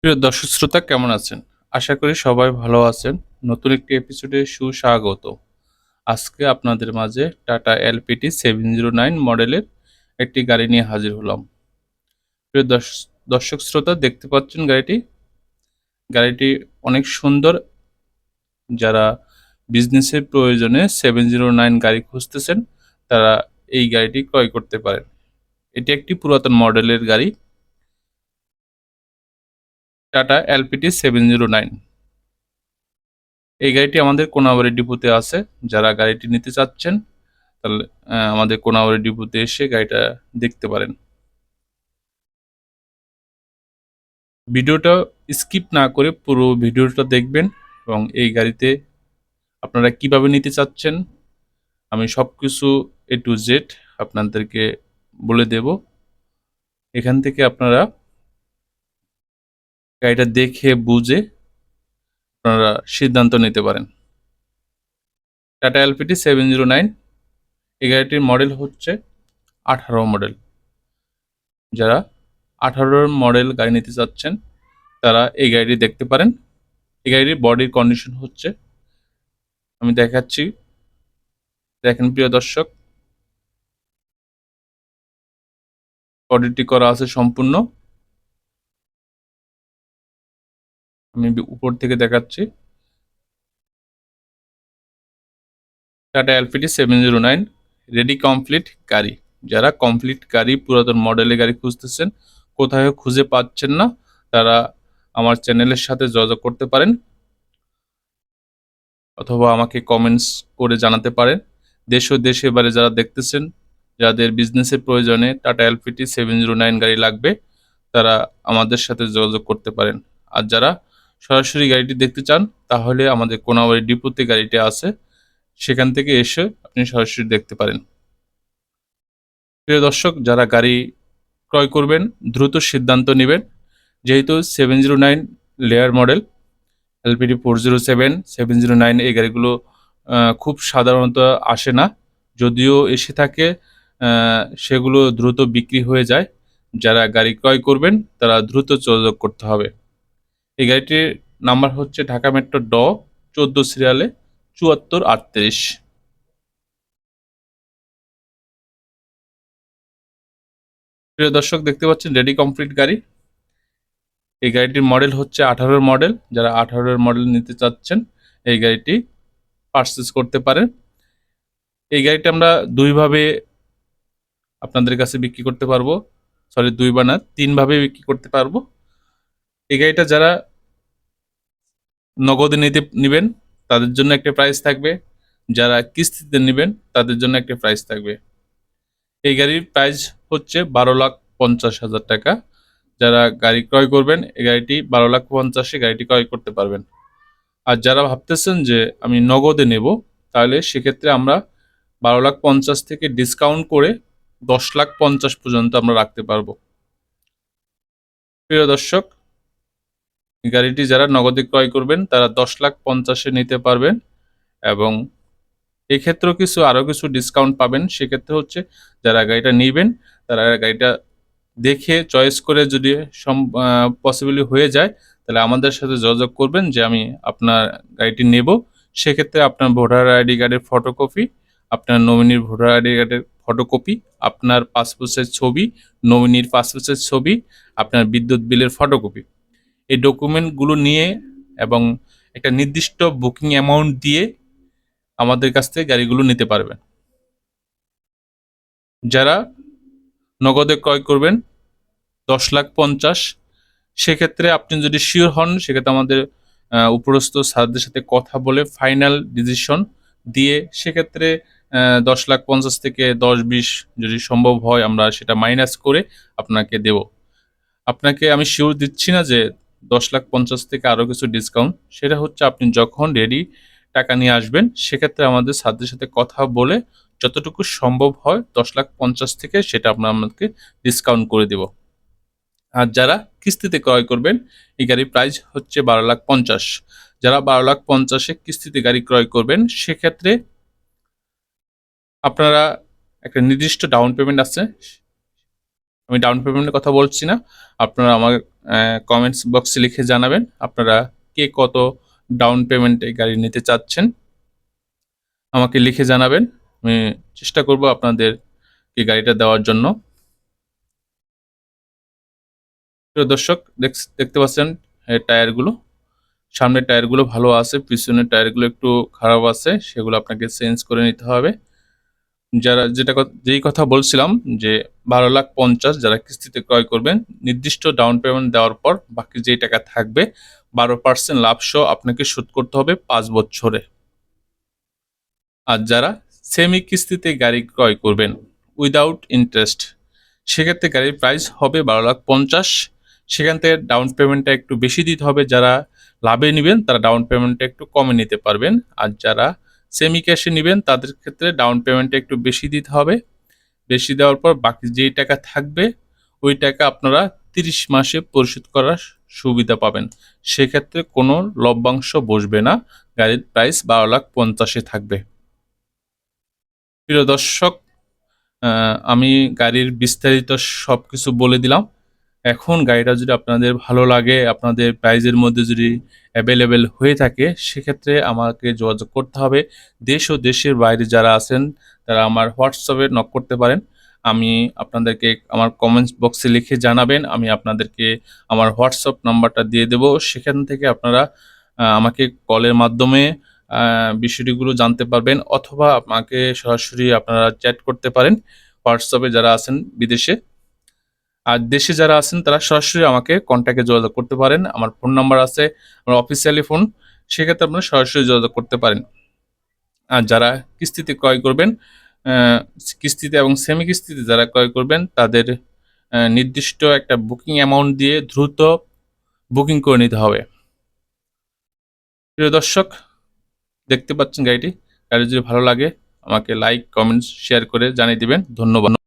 প্রিয় দর্শক শ্রোতা, কেমন আছেন? আশা করি সবাই ভালো আছেন। নতুন একটি এপিসোডে সুস্বাগত। আজকে আপনাদের মাঝে Tata LPT seven zero nine মডেলের একটি গাড়ি নিয়ে হাজির হলাম। প্রিয় দর্শ- দর্শক শ্রোতা, দেখতে পাচ্ছেন গাড়িটি? গাড়িটি অনেক সুন্দর। যারা বিজনেসের প্রয়োজনে সেভেন জিরো নাইন গাড়ি খুঁজতেছেন, তারা এই গাড়িটি ক্রয় করতে পারেন। এটি একটি পুরাতন মডেলের গাড়ি। Tata LPT seven zero nine এই গাড়িটি আমাদের কোনাবাড়ি ডিপোতে আছে। যারা গাড়িটি নিতে চাচ্ছেন, তাহলে আমাদের কোনাবাড়ি ডিপোতে এসে গাড়িটা দেখতে পারেন। ভিডিওটা স্কিপ না করে পুরো ভিডিওটা দেখবেন এবং এই গাড়িতে আপনারা কীভাবে নিতে চাচ্ছেন, আমি সব কিছু এ টু জেড আপনাদেরকে বলে দেব। এখান থেকে আপনারা গাড়িটা দেখে বুঝে আপনারা সিদ্ধান্ত নিতে পারেন। Tata LPT seven zero nine এই গাড়িটির মডেল হচ্ছে আঠারো মডেল যারা আঠারোর মডেল গাড়ি নিতে চাচ্ছেন, তারা এই গাড়িটি দেখতে পারেন। এই গাড়িটির বডির কন্ডিশন হচ্ছে, আমি দেখাচ্ছি। দেখেন প্রিয় দর্শক বডিটি করা আছে সম্পূর্ণ। আমি উপর থেকে দেখাচ্ছি। Tata LPT seven zero nine, ready complete গাড়ি। যারা কমপ্লিট গাড়ি, পুরাতন মডেলের গাড়ি খুঁজতেছেন, কোথাও খুঁজে পাচ্ছেন না, তারা আমার চ্যানেলের সাথে যোগাযোগ করতে পারেন। অথবা আমাকে কমেন্টস করে জানাতে পারেন। দেশ ও দেশে এবারে যারা দেখতেছেন, যাদের বিজনেসের প্রয়োজনে Tata LPT seven zero nine গাড়ি লাগবে, তারা আমাদের সাথে যোগাযোগ করতে পারেন। আর যারা সরাসরি গাড়িটি দেখতে চান, তাহলে আমাদের কোনাবাড়ি ডিপোতে গাড়িটি আছে। সেখান থেকে এসে আপনি সরাসরি দেখতে পারেন। প্রিয় দর্শক, যারা গাড়ি ক্রয় করবেন, দ্রুত সিদ্ধান্ত নেবেন। যেহেতু seven zero nine layer model LPT four zero seven seven zero nine এই গাড়িগুলো খুব সাধারণত আসে না। যদিও এসে থাকে সেগুলো দ্রুত বিক্রি হয়ে যায়। যারা গাড়ি ক্রয় করবেন, তারা দ্রুত যোগাযোগ করতে হবে। এই গাড়িটির নাম্বার হচ্ছে ঢাকা মেট্রো ড চোদ্দ সিরিয়ালে চুয়াত্তর আটত্রিশ। প্রিয় দর্শক, দেখতে পাচ্ছেন রেডি কমপ্লিট গাড়ি। এই গাড়িটির মডেল হচ্ছে আঠারোর মডেল। যারা আঠারোর মডেল নিতে চাচ্ছেন, এই গাড়িটি পারচেস করতে পারেন। এই গাড়িটা আমরা দুইভাবে আপনাদের কাছে বিক্রি করতে পারব। সরি দুইবার না, তিনভাবে বিক্রি করতে পারব। এই গাড়িটা যারা নগদে নিতে নেবেন, তাদের জন্য একটা প্রাইস থাকবে। যারা কিস্তিতে নেবেন, তাদের জন্য একটা প্রাইস থাকবে। এই গাড়ির প্রাইস হচ্ছে বারো লাখ পঞ্চাশ হাজার টাকা। যারা গাড়ি ক্রয় করবেন, এই গাড়িটি বারো লাখ পঞ্চাশে গাড়িটি ক্রয় করতে পারবেন। আর যারা ভাবতেছেন যে আমি নগদে নেব, তাহলে সেক্ষেত্রে আমরা বারো লাখ পঞ্চাশ থেকে ডিসকাউন্ট করে দশ লাখ পঞ্চাশ পর্যন্ত আমরা রাখতে পারব। প্রিয় দর্শক গাড়িটি যারা নগদে ক্রয় করবেন, তারা দশ লাখ পঞ্চাশে নিতে পারবেন এবং এক্ষেত্রেও কিছু, আরও কিছু ডিসকাউন্ট পাবেন। সেক্ষেত্রে হচ্ছে যারা গাড়িটা নেবেন, তারা গাড়িটা দেখে চয়েস করে যদি পসিবলি হয়ে যায়, তাহলে আমাদের সাথে যোগাযোগ করবেন যে আমি আপনার গাড়িটি নেব। সেক্ষেত্রে আপনার ভোটার আইডি কার্ডের ফটোকপি আপনার নমিনির ভোটার আইডি কার্ডের ফটোকপি আপনার পাসপোর্টের ছবি নমিনির পাসপোর্টের ছবি, আপনার বিদ্যুৎ বিলের ফটোকপি এই ডকুমেন্টগুলো নিয়ে এবং একটা নির্দিষ্ট বুকিং অ্যামাউন্ট দিয়ে আমাদের কাছ থেকে গাড়িগুলো নিতে পারবেন। যারা নগদে ক্রয় করবেন, দশ লাখ পঞ্চাশ, সেক্ষেত্রে আপনি যদি শিওর হন, সেক্ষেত্রে আমাদের উপরস্থ স্যারদের সাথে কথা বলে ফাইনাল ডিসিশন দিয়ে সেক্ষেত্রে দশ লাখ পঞ্চাশ থেকে দশ বিশ যদি সম্ভব হয়, আমরা সেটা মাইনাস করে আপনাকে দেব। আপনাকে আমি শিওর দিচ্ছি না যে দশ লাখ পঞ্চাশ থেকে আরও কিছু ডিসকাউন্ট সেটা হচ্ছে আপনি যখন রেডি টাকা নিয়ে আসবেন, সেক্ষেত্রে আমাদের স্যারদের সাথে কথা বলে যতটুকু সম্ভব হয় দশ লাখ পঞ্চাশ থেকে সেটা আপনার আমাকে ডিসকাউন্ট করে দেব। আর যারা কিস্তিতে ক্রয় করবেন, এই গাড়ির প্রাইস হচ্ছে বারো লাখ পঞ্চাশ। যারা বারো লাখ পঞ্চাশে কিস্তিতে গাড়ি ক্রয় করবেন, সেক্ষেত্রে আপনারা একটা নির্দিষ্ট ডাউন পেমেন্ট আছে। আমি ডাউন পেমেন্টের কথা বলছি না। আপনারা আমার কমেন্টস বক্সে লিখে জানাবেন আপনারা কে কত ডাউন পেমেন্টে গাড়ি নিতে চাচ্ছেন। আমাকে লিখে জানাবেন, আমি চেষ্টা করব আপনাদের এই গাড়িটা দেওয়ার জন্য। দর্শক দেখ- দেখতে পাচ্ছেন টায়ারগুলো? সামনের টায়ারগুলো ভালো আছে, পিছনের টায়ারগুলো একটু খারাপ আছে, সেগুলো আপনাকে চেঞ্জ করে নিতে হবে। যারা যেটা যেই কথা বলছিলাম যে বারো লাখ পঞ্চাশ যারা কিস্তিতে ক্রয় করবেন, নির্দিষ্ট ডাউন পেমেন্ট দেওয়ার পর বাকি যেই টাকা থাকবে, বারো পার্সেন্ট লাভ সহ আপনাকে শোধ করতে হবে পাঁচ বছরে। আর যারা সেমি কিস্তিতে গাড়ি ক্রয় করবেন উইদাউট ইন্টারেস্ট সেক্ষেত্রে গাড়ির প্রাইস হবে বারো লাখ পঞ্চাশ। সেখান থেকে ডাউন পেমেন্টটা একটু বেশি দিতে হবে। যারা লাভে নেবেন, তারা ডাউন পেমেন্টটা একটু কমে নিতে পারবেন। আর যারা সেমি ক্যাশে নেবেন, তাদের ক্ষেত্রে ডাউন পেমেন্টটা একটু বেশি দিতে হবে। বেশি দেওয়ার পর বাকি যেই টাকা থাকবে, ওই টাকা আপনারা তিরিশ মাসে পরিশোধ করার সুবিধা পাবেন। সেক্ষেত্রে কোনো লভ্যাংশ বসবে না, গাড়ির প্রাইস বারো লাখ পঞ্চাশে থাকবে। প্রিয় দর্শক আমি গাড়ির বিস্তারিত সব কিছু বলে দিলাম। এখন গাড়িটা যদি আপনাদের ভালো লাগে, আপনাদের প্রাইজের মধ্যে যদি অ্যাভেলেবেল হয়ে থাকে, সেক্ষেত্রে আমাকে যোগাযোগ করতে হবে। দেশ ও দেশের বাইরে যারা আছেন, তারা আমার হোয়াটসঅ্যাপে নক করতে পারেন। আমি আপনাদেরকে আমার কমেন্টস বক্সে লিখে জানাবেন। আমি আপনাদেরকে আমার হোয়াটসঅ্যাপ নাম্বারটা দিয়ে দেব। সেখান থেকে আপনারা আমাকে কলের মাধ্যমে বিষয়টিগুলো জানতে পারবেন অথবা আমাকে সরাসরি আপনারা চ্যাট করতে পারেন। হোয়াটসঅ্যাপে যারা আছেন বিদেশে আর দেশে যারা আছেন, তারা সরাসরি আমাকে কন্ট্যাক্টে যোগাযোগ করতে পারেন। আমার ফোন নাম্বার আছে, আমার অফিসিয়ালি ফোন সেক্ষেত্রে আপনারা সরাসরি যোগাযোগ করতে পারেন। আর যারা কিস্তিতে ক্রয় করবেন কিস্তিতে এবং সেমি কিস্তিতে যারা ক্রয় করবেন, তাদের নির্দিষ্ট একটা বুকিং অ্যামাউন্ট দিয়ে দ্রুত বুকিং করে নিতে হবে। প্রিয় দর্শক, দেখতে পাচ্ছেন গাড়িটি। গাড়ি যদি ভালো লাগে, আমাকে লাইক কমেন্টস শেয়ার করে জানিয়ে দিবেন। ধন্যবাদ।